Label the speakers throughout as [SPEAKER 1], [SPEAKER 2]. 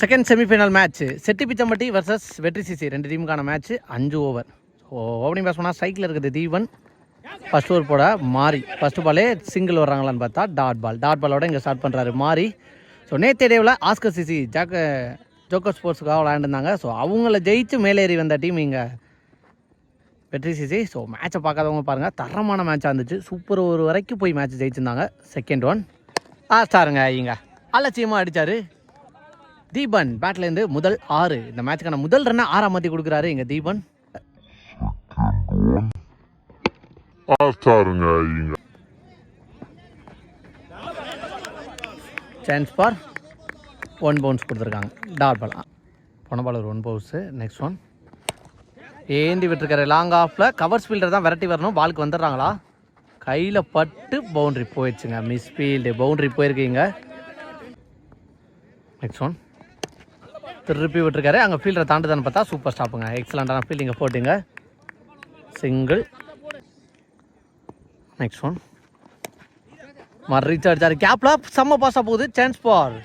[SPEAKER 1] Second semi-final match Shetty Pichampatti versus வெற்றி CC. ரெண்டு டீமுக்கான match அஞ்சு ஓவர் ஸோ ஓப்பனிங் பேஸ் பண்ணால் ஸ்ட்ரைக்கில் இருக்குது தீவன் ஃபர்ஸ்ட் ஓவர் போட மாறி. ஃபர்ஸ்ட் பாலே சிங்கிள் வர்றாங்களான்னு பார்த்தா டாட் பால் டாட் பாலோட இங்கே ஸ்டார்ட் பண்ணுறாரு மாறி. ஸோ நேற்று டேவில் ஆஸ்கர் சிசி ஜாக்க ஜோக்கர் ஸ்போர்ட்ஸுக்காக விளையாண்டுருந்தாங்க. ஸோ அவங்கள ஜெயிச்சு மேலேறி வந்த டீம் இங்கே வெற்றி சிசி. ஸோ மேட்சை பார்க்காதவங்க பாருங்கள் தரமான மேட்சாக இருந்துச்சு. சூப்பர் ஓவர் வரைக்கும் போய் மேட்ச் ஜெயிச்சிருந்தாங்க. செகண்ட் ஒன் ஆ ஸ்டாருங்க இங்கே. அலட்சியமாக அடித்தார் தீபன் பேட்லேருந்து முதல் ஆறு. இந்த மேட்சுக்கான முதல் ரன்னை ஆறாம் மாற்றி கொடுக்குறாரு இங்கே Deepan. Chance for one bounce கொடுத்துருக்காங்க. டாட் பால் போன பால் ஒரு ஒன் பவுன்ஸு நெக்ஸ்ட் ஒன் ஏந்தி விட்டுருக்காரு. லாங் ஆஃபில் கவர்ஸ் ஃபீல்டர் தான் விரட்டி வரணும். பாலுக்கு வந்துடுறாங்களா? கையில் பட்டு பவுண்ட்ரி போயிடுச்சுங்க. மிஸ் ஃபீல்டு பவுண்ட்ரி போயிருக்கீங்க நெக்ஸ்ட் ஒன் திருப்பி விட்டுருக்காரு. அங்கே ஃபீல்டரை தாண்டுதான்னு பார்த்தா சூப்பர் ஸ்டாப்புங்க எக்ஸலண்ட்டான ஃபீல்டிங்கை போட்டுங்க. சிங்கிள் நெக்ஸ்ட் ஒன் மாற ரீச் அடிச்சார் கேப்ல செம்ம பாஸாக போகுது. சான்ஸ் பால்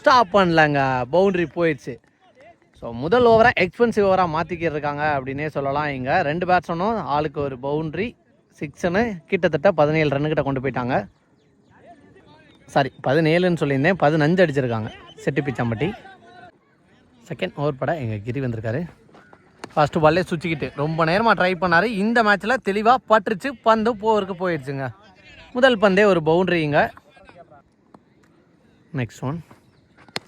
[SPEAKER 1] ஸ்டாப் பண்ணலங்க. பவுண்டரி போயிடுச்சு. ஸோ முதல் ஓவராக எக்ஸ்பென்சிவ் ஓவராக மாற்றிக்கிட்டு இருக்காங்க அப்படின்னே சொல்லலாம் இங்கே. ரெண்டு பேட்ஸ்மனும் ஆளுக்கு ஒரு பவுண்ட்ரி சிக்ஸ்னு கிட்டத்தட்ட பதினேழு ரன்னுக்கிட்ட கொண்டு போயிட்டாங்க. சாரி பதினேழுன்னு சொல்லியிருந்தேன். பதினஞ்சு அடிச்சிருக்காங்க. செட்டி பிச்சாம்பட்டி. செகண்ட் ஓவர் பட எங்கள் கிரி வந்திருக்காரு. ஃபஸ்ட்டு பால்லே சுச்சிக்கிட்டு ரொம்ப நேரமாக ட்ரை பண்ணார். இந்த மேட்ச்சில் தெளிவாக பட்டுருச்சு பந்து போருக்கு போயிடுச்சுங்க. முதல் பந்தே ஒரு பவுண்ட்ரிங்க நெக்ஸ்ட் ஒன்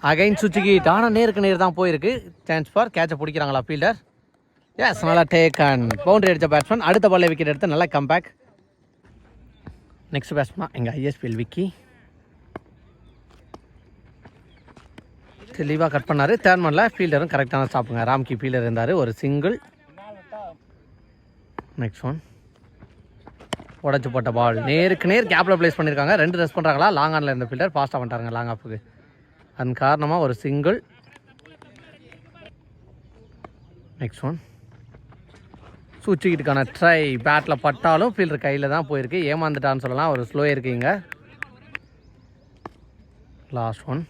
[SPEAKER 1] அகைன் சுச்சிக்கிட்டு ஆனால் நேருக்கு நேர் தான் போயிருக்கு. சான்ஸ் ஃபார் கேட்சை பிடிக்கிறாங்களா ஃபீல்டர் எஸ் நல்லா டேக் அண்ட் பவுண்டரி அடித்த பேட்ஸ்மேன் அடுத்த பால்ல விக்கெட் எடுத்து நல்லா கம்பேக் நெக்ஸ்ட் பேட்ஸ்மேன் எங்கள் ஐஎஸ்பிஎல் விக்கி தெளிவாக கட் பண்ணார். தேர்மனில் ஃபீல்டரும் கரெக்டான ஸ்டாப்புங்க ராம்கி ஃபீல்டர் இருந்தார். ஒரு சிங்கிள் நெக்ஸ்ட் ஒன் உடச்சி போட்ட பால் நேருக்கு நேர் கேப்பில் ப்ளேஸ் பண்ணியிருக்காங்க ரெண்டு ரெஸ் பண்ணுறாங்களா லாங் ஆனில் இருந்த ஃபீல்டர் ஃபாஸ்ட்டாக பண்ணுறாங்க லாங் ஆஃபுக்கு அதன் காரணமாக ஒரு சிங்கிள் நெக்ஸ்ட் ஒன் சூச்சிக்கிட்டுக்கான ட்ரை பேட்டில் பட்டாலும் ஃபீல்டர் கையில் தான் போயிருக்கு. ஏமாந்துட்டான்னு சொல்லலாம். ஒரு ஸ்லோ இருக்குங்க. லாஸ்ட் ஒன்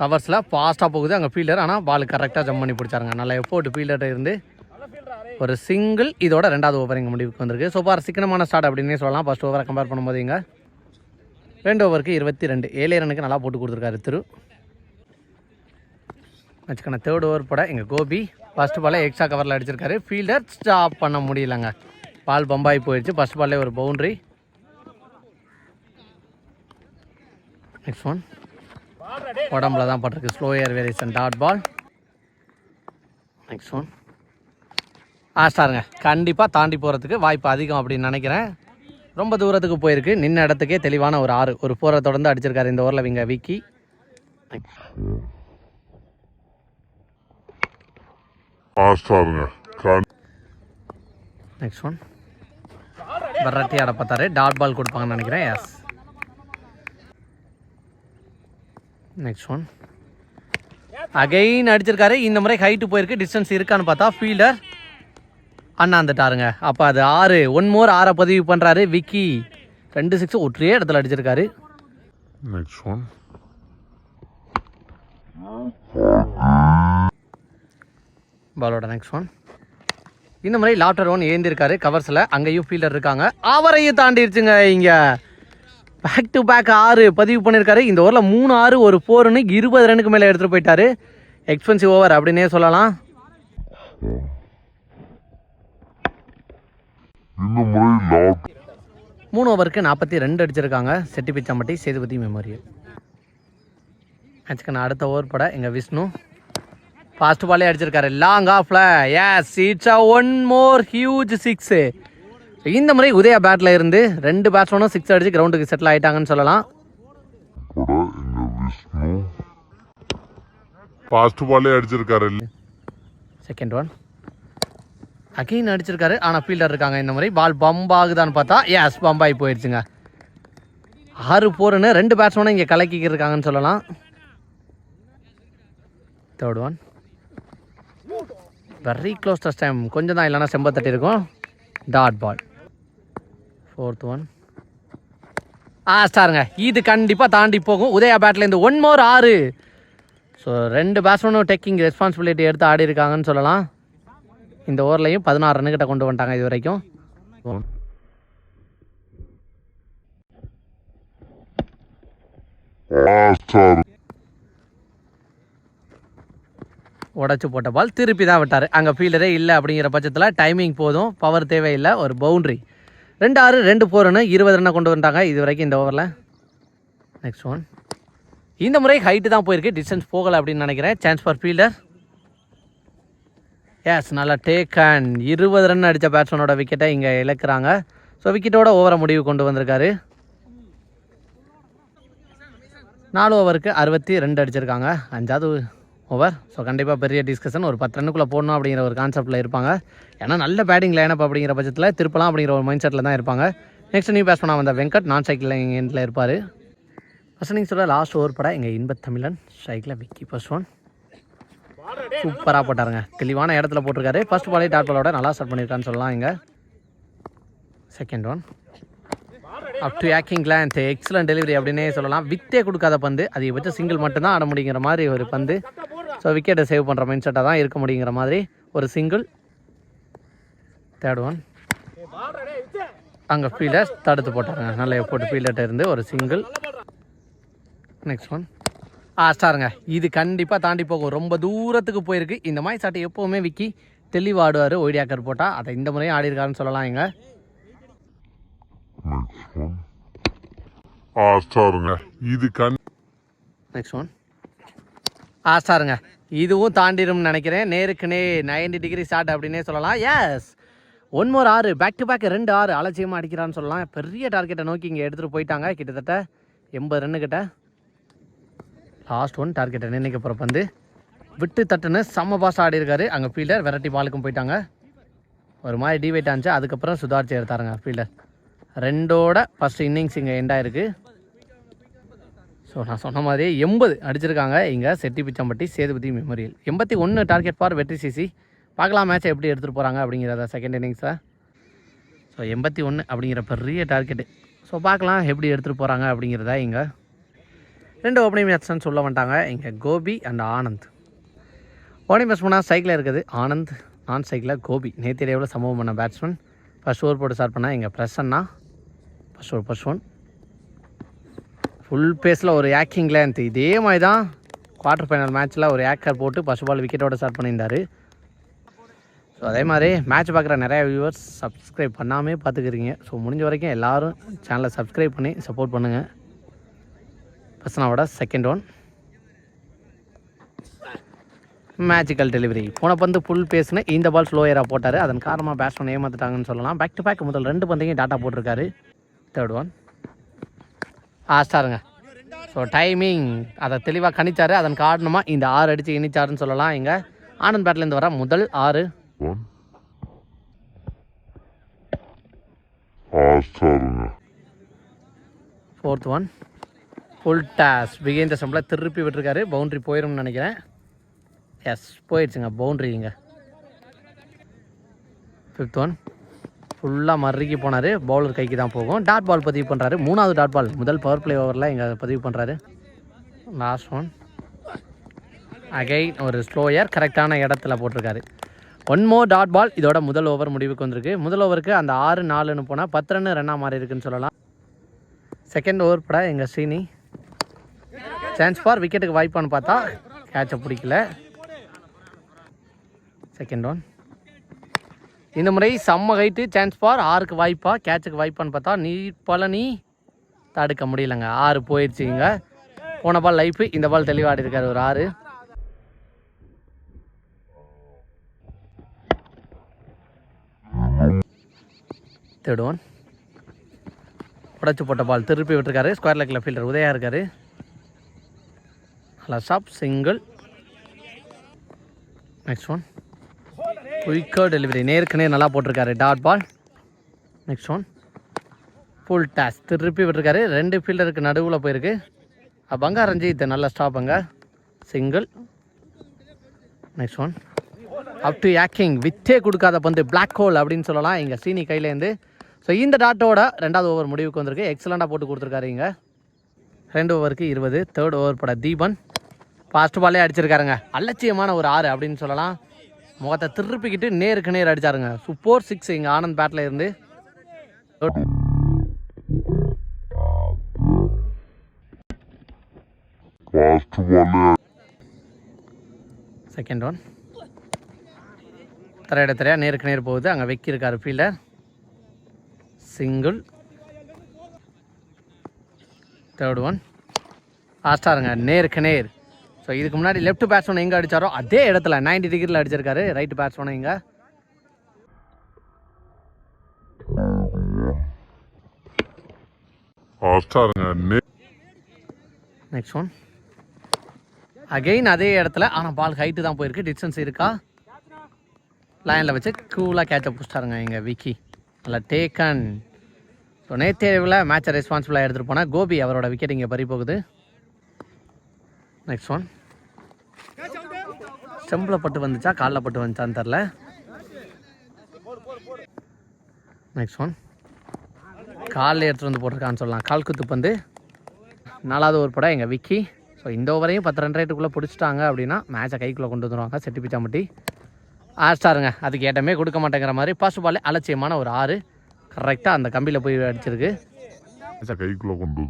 [SPEAKER 1] கவர்ஸில் ஃபாஸ்ட்டாக போகுது அங்கே ஃபீல்டர் ஆனால் பால் கரெக்டாக ஜம்ப் பண்ணி பிடிச்சாருங்க. நல்ல எஃபோர்ட் ஃபீல்டர் இருந்து ஒரு சிங்கிள் இதோட ரெண்டாவது ஓவர் இங்கே முடிவுக்கு வந்திருக்கு. ஸோ பார் சிக்கனமான ஸ்டார்ட் அப்படின்னே சொல்லலாம். ஃபர்ஸ்ட் ஓவரை கம்பேர் பண்ணும்போது இங்கே ரெண்டு ஓவருக்கு இருபத்தி ரெண்டு ஏழு ரனுக்கு நல்லா போட்டு கொடுத்துருக்காரு திரு. வச்சுக்கான தேர்ட் ஓவர் போட எங்கள் கோபி ஃபர்ஸ்ட் பாலே எக்ஸ்ட்ரா கவரில் அடிச்சிருக்காரு. ஃபீல்டர் ஸ்டாப் பண்ண முடியலங்க. பால் பம்பாய் போயிடுச்சு ஃபர்ஸ்ட் பால்லே ஒரு பவுண்ட்ரி நெக்ஸ்ட் ஒன் உடம்புல தான் பட்டிருக்கு. Slow air variation dot ball next one ஆஸ்டாருங்க கண்டிப்பாக தாண்டி போகிறதுக்கு வாய்ப்பு அதிகம் அப்படின்னு நினைக்கிறேன். ரொம்ப தூரத்துக்கு போயிருக்கு. நின்ன இடத்துக்கே தெளிவான ஒரு ஆறு. ஒரு ஃபோரை தொடர்ந்து அடிச்சிருக்காரு இந்த ஓவரில் விங்க விக்கி. நெக்ஸ்ட் ஒன் வெரைட்டி ஆட பார்த்தாரு. டாட் பால் கொடுப்பாங்கன்னு நினைக்கிறேன். எஸ் நெக்ஸ்ட் ஒன் அகைன் அடிச்சிருக்காரு இந்த முறை ஹைட்டு போயிருக்கு. டிஸ்டன்ஸ் இருக்கான்னு பார்த்தா ஃபீல்டர் அண்ணாந்துட்டாருங்க அப்போ அது ஆறு. ஒன் மோர் ஆறை பதிவு பண்ணுறாரு விக்கி ரெண்டு சிக்ஸ் ஒரே இடத்துல அடிச்சிருக்காரு.
[SPEAKER 2] நெக்ஸ்ட் ஒன்
[SPEAKER 1] பாலோட நெக்ஸ்ட் ஒன் இந்த முறை லாப்டர் ஒன் ஏந்திருக்காரு. கவர்ஸில் அங்கேயும் ஃபீல்டர் இருக்காங்க. அவரையும் தாண்டிருச்சுங்க இங்கே. பேக் டு பேக் ஆறு பதிவு பண்ணியிருக்காரு இந்த ஓவரில் மூணு ஆறு ஒரு ஃபோர்னு இருபது ரனுக்கு மேலே எடுத்துகிட்டு போயிட்டாரு. எக்ஸ்பென்சிவ் ஓவர் அப்படின்னே சொல்லலாம். மூணு ஓவருக்கு நாற்பத்தி ரெண்டு அடிச்சிருக்காங்க. செட்டி பிச்சாம்பட்டி சேதுபதி மெமோரியல் நான் அடுத்த ஓவர் பட எங்கள் விஷ்ணு. ஃபாஸ்ட் பாலே அடிச்சிருக்காரு. லாங் ஆஃப்ல yes it's one more huge six இந்த முறை உதயா பேட்டில் இருந்து ரெண்டு பேட்ஸ்மேனும் சிக்ஸ் அடிச்சு கிரவுண்டுக்கு செட்டில் ஆயிட்டாங்கன்னு சொல்லலாம்.
[SPEAKER 2] ஃபாஸ்ட் பாலே அடிச்சிருக்காரு.
[SPEAKER 1] செகண்ட் ஒன் அகைன் அடிச்சிருக்காரு ஆனால் ஃபீல்டர் இருக்காங்க இந்த முறை. பால் பம்ப் ஆகுதான்னு பார்த்தா எஸ் பம்பாய் போயிடுச்சுங்க ஆறு போருன்னு ரெண்டு பேட்ஸ்மேனும் இங்கே கலக்கிக்கிட்டு இருக்காங்கன்னு சொல்லலாம். தேர்ட் ஒன் வெரி க்ளோஸ் டஸ்ட் டைம் கொஞ்சம் தான் இல்லைன்னா செம்பத்தட்டி இருக்கும் டாட் பால் ஃபோர்த் ஒன் ஆ ஸ்டாருங்க. இது கண்டிப்பாக தாண்டி போகும். உதயா பேட்லேருந்து ஒன் மோர் ஆறு. ஸோ ரெண்டு பேட்ஸ்மேனும் டெக்கிங் ரெஸ்பான்சிபிலிட்டி எடுத்து ஆடி இருக்காங்கன்னு சொல்லலாம். இந்த ஓவர்லையும் பதினாறு ரன்னுக்கிட்ட கொண்டு வந்துட்டாங்க இது வரைக்கும்.
[SPEAKER 2] Last
[SPEAKER 1] உடச்சி போட்ட பால் திருப்பி தான் விட்டார். அங்கே ஃபீல்டரே இல்லை அப்படிங்கிற பட்சத்தில் டைமிங் போதும். பவர் தேவையில்லை. ஒரு பவுண்ட்ரி ரெண்டு ஆறு ரெண்டு ஃபோர்னு இருபது ரன்னை கொண்டு வந்துட்டாங்க. இது வரைக்கும் இந்த ஓவரில் நெக்ஸ்ட் ஒன் இந்த முறை ஹைட்டு தான் போயிருக்கு. டிஸ்டன்ஸ் போகலை அப்படின்னு நினைக்கிறேன். சான்ஸ் ஃபார் ஃபீல்டர் எஸ் நல்லா டேக் அண்ட் இருபது ரன் அடித்த பேட்ஸ்மேனோட விக்கெட்டை இங்கே இழக்கிறாங்க. ஸோ விக்கெட்டோட ஓவரை முடிவு கொண்டு வந்திருக்காரு. நாலு ஓவருக்கு அறுபத்தி ரெண்டு அடிச்சிருக்காங்க. அஞ்சாவது ஓவர் ஸோ கண்டிப்பாக பெரிய டிஸ்கஷன் ஒரு பத்து ரன்னுக்குள்ளே போடணும் அப்படிங்கிற ஒரு கான்செப்ட்டில் இருப்பாங்க. ஏன்னா நல்ல பேட்டிங் லைனப் அப்படிங்கிற பட்சத்தில் திருப்பலாம் அப்படிங்கிற ஒரு மைண்ட் செட்டில் தான் இருப்பாங்க. நெக்ஸ்ட் நியூ பேட்ஸ்மேனாக வந்த வெங்கட் நான் சைக்கிள் எண்டில் இருப்பார். ஃபஸ்ட் நீங்கள் சொல்கிற லாஸ்ட் ஓவர் பட எங்கள் இன்பத் தமிழன் ஸ்ட்ரைக்கில் விக்கி ஃபர்ஸ்ட் ஒன் சூப்பராக போட்டாருங்க. தெளிவான இடத்துல போட்டிருக்காரு. ஃபர்ஸ்ட் பாலே டாட் பாலோட நல்லா ஸ்டார்ட் பண்ணியிருக்கான்னு சொல்லலாம் இங்கே. செகண்ட் ஒன் அப் டு ஆக்கிங் கிளான்ஸ் எக்ஸலன்ட் டெலிவரி அப்படின்னே சொல்லலாம். வித்தே கொடுக்காத பந்து. அதிகபட்சம் சிங்கிள் மட்டும்தான் ஆட முடியுங்கிற மாதிரி ஒரு பந்து. ஸோ விக்கெட்டை சேவ் பண்ணுற மைண்ட் செட்டாக தான் இருக்க முடியுங்கிற மாதிரி ஒரு சிங்கிள் தேர்ட் ஒன் அங்கே ஃபீல்டர் தடுத்து போட்டாருங்க நல்ல போட்டு ஃபீல்டர்கிட்ட இருந்து ஒரு சிங்கிள் நெக்ஸ்ட் ஒன் ஆ ஸ்டாருங்க இது கண்டிப்பாக தாண்டி போகும். ரொம்ப தூரத்துக்கு போயிருக்கு. இந்த மாதிரி சாட்டை எப்போவுமே விக்கி தெளிவாக ஆடுவார் ஒய்டியாக்கர் போட்டால் அதை இந்த முறையும் ஆடிருக்காருன்னு சொல்லலாம்
[SPEAKER 2] ஒன் லாஸ்ட் ஆறுங்க இது கண்
[SPEAKER 1] நெக்ஸ்ட் ஒன் ஆ ஸ்டாருங்க இதுவும் தாண்டிடும்னு நினைக்கிறேன். நேருக்கு நே நைன்டி டிகிரி ஸ்டார்ட் அப்படின்னே சொல்லலாம். எஸ் ஒன் மோர் ஆறு பேக் டு பேக் ரெண்டு ஆறு அலட்சியமாக அடிக்கிறான்னு சொல்லலாம். பெரிய டார்கெட்டை நோக்கி இங்கே எடுத்துகிட்டு போயிட்டாங்க. கிட்டத்தட்ட எண்பது ரன்னுக்கிட்ட லாஸ்ட் ஒன் டார்கெட்டை நிர்ணயிக்க போகிற பந்து. விட்டு தட்டுன்னு செம்ம பாஸ் ஆடி இருக்காரு அங்கே ஃபீல்டர் வெரைட்டி பாலுக்கும் போயிட்டாங்க. ஒரு மாதிரி டிவைட் ஆச்சு அதுக்கப்புறம் சுதாரிச்சு எடுத்தாருங்க ஃபீல்டர் ரெண்டோட ஃபஸ்ட் இன்னிங்ஸ் இங்கே எண்ட் ஆயிருக்கு. ஸோ நான் சொன்ன மாதிரியே எண்பது அடிச்சிருக்காங்க. இங்கே செட்டி பிச்சம்பட்டி சேதுபதி மெமோரியல் எண்பத்தி ஒன்று டார்கெட் ஃபார் வெற்றி சிசி பார்க்கலாம் மேட்சை எப்படி எடுத்துகிட்டு போகிறாங்க அப்படிங்கிறத செகண்ட் இன்னிங்ஸை ஸோ எண்பத்தி ஒன்று அப்படிங்கிற பெரிய டார்கெட்டு ஸோ பார்க்கலாம் எப்படி எடுத்துகிட்டு போகிறாங்க அப்படிங்கிறத இங்கே ரெண்டு ஓப்பனிங் பேட்ஸ்மேன் சொல்ல மாட்டாங்க இங்கே கோபி அண்ட் ஆனந்த். ஓப்பனிங் போனால் சைக்கிளில் இருக்குது. ஆனந்த் நான் சைக்கிளில் கோபி. நேற்று எவ்வளோ சம்பவம் பண்ண பேட்ஸ்மேன் ஃபஸ்ட் ஓவர் போட்டு ஸ்டார்ட் பண்ணால் இங்கே Prasanna. First over first one full பேஸில் ஒரு ஏக்கிங் லென்த் இதே மாதிரி தான் குவார்ட்டர் ஃபைனல் மேட்ச்சில் ஒரு ஏக்கர் போட்டு ஃபஸ்ட் பால் விக்கெட்டோட ஸ்டார்ட் பண்ணியிருந்தார். ஸோ அதே மாதிரி மேட்ச் பார்க்குற நிறையா வியூவர்ஸ் சப்ஸ்கிரைப் பண்ணாமே பார்த்துக்கிறீங்க. ஸோ முடிஞ்ச வரைக்கும் எல்லோரும் சேனலை சப்ஸ்கிரைப் பண்ணி சப்போர்ட் பண்ணுங்கள் பர்சனாவோட செகண்ட் ஒன் மேஜிக்கல் டெலிவரி போன பந்து ஃபுல் பேஸ்னு இந்த பால் ஸ்லோயராக போட்டார். அதன் காரணமாக பேட்ஸ்மேன் ஏமாற்றிட்டாங்கன்னு சொல்லலாம். பேக் டு பேக் முதல் ரெண்டு பந்தையும் டாட்டா போட்டிருக்காரு. தேர்ட் ஒன் ஆ ஸ்டாருங்க ஸோ டைமிங் அதை தெளிவாக கணிச்சாரு. அதன் காரணமாக இந்த ஆறு அடித்து இனிச்சாருன்னு சொல்லலாம் இங்கே. ஆனந்த் பேட்லேருந்து வர முதல் ஆறு
[SPEAKER 2] one
[SPEAKER 1] fourth one full toss பிகேந்த சம்பளம் திருப்பி விட்டுருக்காரு. பவுண்ட்ரி போயிரும்னு நினைக்கிறேன். எஸ் போயிடுச்சுங்க. பவுண்ட்ரி இங்கே. ஃபிஃப்த் ஒன் ஃபுல்லாக மறுக்கி போனார். பவுலர் கைக்கு தான் போகும். டாட் பால் பதிவு பண்ணுறாரு மூணாவது டாட் பால் முதல் பவர் பிளே ஓவரில் இங்கே பதிவு பண்ணுறாரு லாஸ்ட் ஒன் அகைன் ஒரு ஸ்லோயர் கரெக்டான இடத்துல போட்டிருக்காரு. ஒன் மோர் டாட் பால் இதோட முதல் ஓவர் முடிவுக்கு வந்திருக்கு. முதல் ஓவருக்கு அந்த ஆறு நாலுன்னு போனால் பத்து ரன்னு ரன்னாக மாறி இருக்குன்னு சொல்லலாம். செகண்ட் ஓவர் பட எங்கள் ஸ்ரீனி. சான்ஸ் ஃபார் விக்கெட்டுக்கு வாய்ப்பான்னு பார்த்தா கேட்சை பிடிக்கல. செகண்ட் ஒன் இந்த முறை செம்ம ஹைட்டு சான்ஸ் ஃபார் ஆறுக்கு வாய்ப்பா கேட்சுக்கு வாய்ப்பான்னு பார்த்தா நீ பழனி தடுக்க முடியலங்க. ஆறு போயிடுச்சுங்க போன பால் லைஃபு இந்த பால் தெளிவாடி இருக்கார் ஒரு ஆறு. தேர்ட் ஒன் உடச்சி போட்ட பால் திருப்பி விட்டுருக்காரு. ஸ்கொயர் லெக்கில் ஃபீல்டர் உதயா இருக்கார். நல்லா ஷாப் சிங்கிள் நெக்ஸ்ட் ஒன் குயிக்கோ டெலிவரி நேருக்கு நேர் நல்லா போட்டிருக்காரு. Dot ball next one full toss திருப்பி விட்டுருக்காரு. ரெண்டு ஃபீல்டருக்கு நடுவில் போயிருக்கு. அஹ் பங்கா ரஞ்சித் நல்ல ஸ்டாப்புங்க single next one up to யாக்கிங் வித்தே கொடுக்காத பந்து. பிளாக் ஹோல் அப்படின்னு சொல்லலாம். இங்கே சீனி கையிலேருந்து ஸோ இந்த டாட்டோட ரெண்டாவது ஓவர் முடிவுக்கு வந்திருக்கு. எக்ஸலண்ட்டாக போட்டு கொடுத்துருக்காரு இங்கே ரெண்டு ஓவருக்கு இருபது தேர்ட் ஓவர் பட தீபன். ஃபாஸ்ட் பாலே அடிச்சிருக்காருங்க. அலட்சியமான ஒரு ஆறு அப்படின்னு சொல்லலாம். முகத்தை திருப்பிக்கிட்டு நேருக்கு நேர் அடிச்சாருங்க. சூப்பர் சிக்ஸ் இங்கே ஆனந்த் பேட்டில் இருந்து. செகண்ட் ஒன் தரையிட தரையா நேருக்கு நேர் போகுது. அங்கே வெக்கி இருக்காரு ஃபீல்டர் சிங்கிள் தேர்ட் ஒன் ஆஸ்டாருங்க நேருக்கு நேர் ஸோ இதுக்கு முன்னாடி லெஃப்ட் பேட்ஸ்மேன் எங்கே அடிச்சாரோ அதே இடத்துல 90 டிகிரியில் அடிச்சிருக்காரு. ரைட் பேட்ஸ்மேன் இங்கே. நெக்ஸ்ட் ஒன் அகெயின் அதே இடத்துல. ஆனால் பால் ஹைட்டு தான் போயிருக்கு. டிஸ்டன்ஸ் இருக்கா? லைனில் வச்சு கூலாக கேட்ச பிடிச்சிட்டாருங்க இங்கே விக்கி நல்லா டேக்கன் ஸோ நேத்தேவில் மேட்சை ரெஸ்பான்சிபிளாக எடுத்துகிட்டு போனால் கோபி அவரோட விக்கெட் இங்கே பறி போகுது. நெக்ஸ்ட் ஒன் ஸ்டெம்பில் பட்டு வந்துச்சா? காலில் பட்டு வந்துச்சான்னு தெரில நெக்ஸ்ட் ஒன் காலில் எடுத்துகிட்டு வந்து போட்டிருக்கான்னு சொல்லலாம். கால் குத்து பந்து. நாலாவது ஒரு படம் எங்கள் விக்கி. ஸோ இந்த ஓவரையும் பத்து ரன் ரேட்டுக்குள்ளே பிடிச்சிட்டாங்க அப்படின்னா மேட்சை கைக்குள்ளே கொண்டு வந்துடுவாங்க செட்டி பிச்சாம்பட்டி. ஸ்டாருங்க அதுக்கு ஏட்டமே கொடுக்க மாட்டேங்கிற மாதிரி ஃபர்ஸ்ட் பாலே அலட்சியமான ஒரு ஆறு. கரெக்டாக அந்த கம்பியில் போய் அடிச்சிருக்கு.
[SPEAKER 2] கைக்குள்ள கொண்டு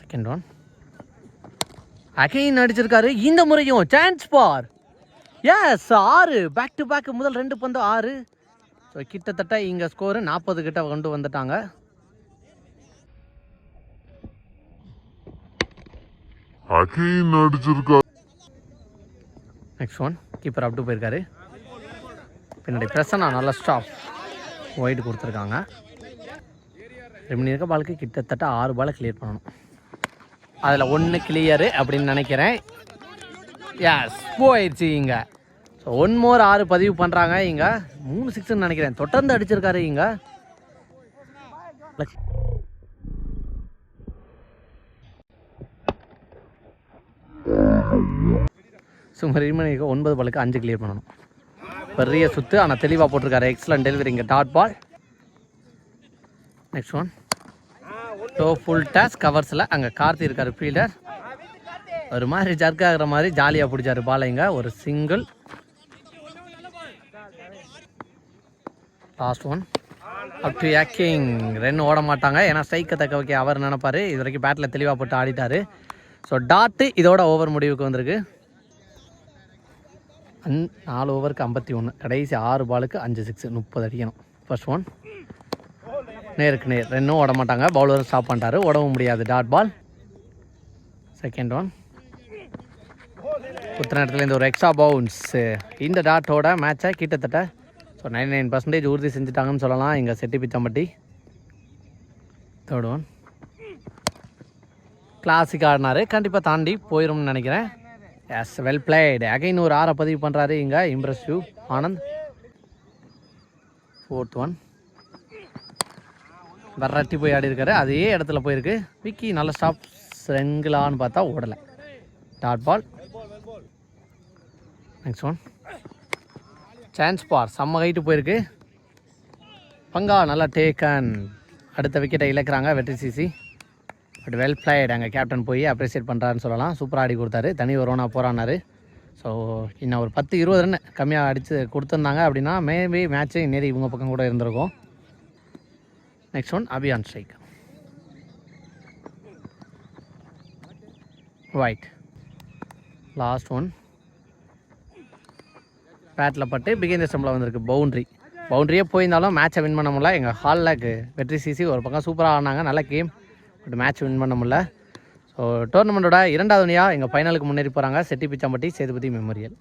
[SPEAKER 1] செகண்ட் ஒன் அகைன் அடிச்சிருக்காரு. இந்த முறையும் சான்ஸ் பார். எஸ் ஆறு. பேக் டு பேக் முதல் ரெண்டு பந்து ஆறு. ஸோ கிட்டத்தட்ட இங்கே ஸ்கோரு நாற்பது கிட்ட கொண்டு வந்துட்டாங்க.
[SPEAKER 2] அகைன் அடிச்சிருக்கா
[SPEAKER 1] நெக்ஸ்ட் ஒன் கீப்பர் அப்டு போயிருக்காரு. பின்னாடி பிரசன்னா நல்ல ஸ்டாப் ஒயிட் கொடுத்துருக்காங்க. ரெமினி இருக்க பாலுக்கு கிட்டத்தட்ட ஆறு பாலை கிளியர் பண்ணணும். அதில் ஒன்று கிளியரு அப்படின்னு நினைக்கிறேன். எஸ் போயிடுச்சு இங்கே. ஸோ ஒன் மோர் ஆறு பதிவு பண்ணுறாங்க இங்கே. மூணு சிக்ஸ்னு நினைக்கிறேன். தொடர்ந்து அடிச்சிருக்காரு இங்கே. சுமார் ரெமினிக்கு ஒன்பது பாலுக்கு அஞ்சு கிளியர் பண்ணணும். பெரிய சுத்து. ஆனால் தெளிவாக போட்டிருக்காரு. எக்ஸலன்ட் டெலிவரி இங்கே டாட் பால் நெக்ஸ்ட் ஒன் டோ ஃபுல் டேஸ் கவர்ஸில் அங்கே கார்த்தி இருக்கார் ஃபீல்டர் ஒரு மாதிரி ஜர்க் ஆகிற மாதிரி ஜாலியாக பிடிச்சாரு பாலைங்க ஒரு single last one up to ஏக்கிங் run ஓட மாட்டாங்க. ஏன்னா ஸ்ட்ரைக்கை தக்க வைக்க அவர் நினைப்பார். இது வரைக்கும் பேட்டில் தெளிவாக போட்டு ஆடிட்டார். ஸோ டாட்டு இதோட ஓவர் முடிவுக்கு வந்திருக்கு. அந் நாலு ஓவருக்கு ஐம்பத்தி ஒன்று கடைசி ஆறு பாலுக்கு அஞ்சு சிக்ஸ் முப்பது அடிக்கணும். ஃபர்ஸ்ட் ஒன் நேருக்கு நேர். ரெண்டும் ஓட மாட்டாங்க. பவுலர் ஸ்டாப் பண்ணிட்டாரு. ஓடவும் முடியாது. டாட் பால் செகண்ட் ஒன் குத்துன இடத்துல இந்த ஒரு எக்ஸ்ட்ரா பவுன்ஸ் இந்த டாட்டோட மேட்சை கிட்டத்தட்ட ஸோ நைன்டி நைன் பர்சன்டேஜ் உறுதி செஞ்சுட்டாங்கன்னு சொல்லலாம். இங்கே Chetti Pichampatti. Third one classic ஆடினாரு. கண்டிப்பாக தாண்டி போயிடும்னு நினைக்கிறேன். எஸ் வெல் பிளேடு அகைன் ஒரு ஆறை பதிவு பண்ணுறாரு இங்கே இம்ப்ரெசிவ் ஆனந்த். ஃபோர்த் ஒன் வரட்டி போய் ஆடி இருக்காரு. அதே இடத்துல போயிருக்கு. விக்கி நல்ல ஸ்டாப் செங்கலான்னு பார்த்தா ஓடலை. Dot ball next one chance for செம்ம ஹைட்டு போயிருக்கு. பங்கா நல்லா டேக்கன் அடுத்த விக்கெட்டை இழக்கிறாங்க Vetri CC. But well played அங்கே கேப்டன் போய் அப்ரிசியேட் பண்ணுறாருன்னு சொல்லலாம். சூப்பராக ஆடி கொடுத்தாரு. தனி ஒருவனா போகிறானாரு ஸோ இன்னும் ஒரு பத்து இருபது ரன் கம்மியாக அடித்து கொடுத்துருந்தாங்க அப்படின்னா மேபி மேட்ச்சு நேரி இவங்க பக்கம் கூட இருந்திருக்கும். நெக்ஸ்ட் ஒன் அபியான் ஸ்ட்ரைக் ஒயிட் லாஸ்ட் ஒன் பேட்டில் பட்டு பிகேந்திர சம்பளம் வந்திருக்கு. பவுண்ட்ரி பவுண்ட்ரியே போயிருந்தாலும் மேட்சை வின் பண்ண முடியல. எங்கள் ஹாலில் வெற்றி சிசி ஒரு பக்கம் சூப்பராக ஆனாங்க நல்ல கேம் பட் மேட்ச் வின் பண்ண முடியல. ஸோ டோர்னமெண்ட்டோட இரண்டாவது அணியாக எங்கள் ஃபைனலுக்கு முன்னேறி போகிறாங்க செட்டி பிச்சாம்பட்டி சேதுபதி மெமோரியல்.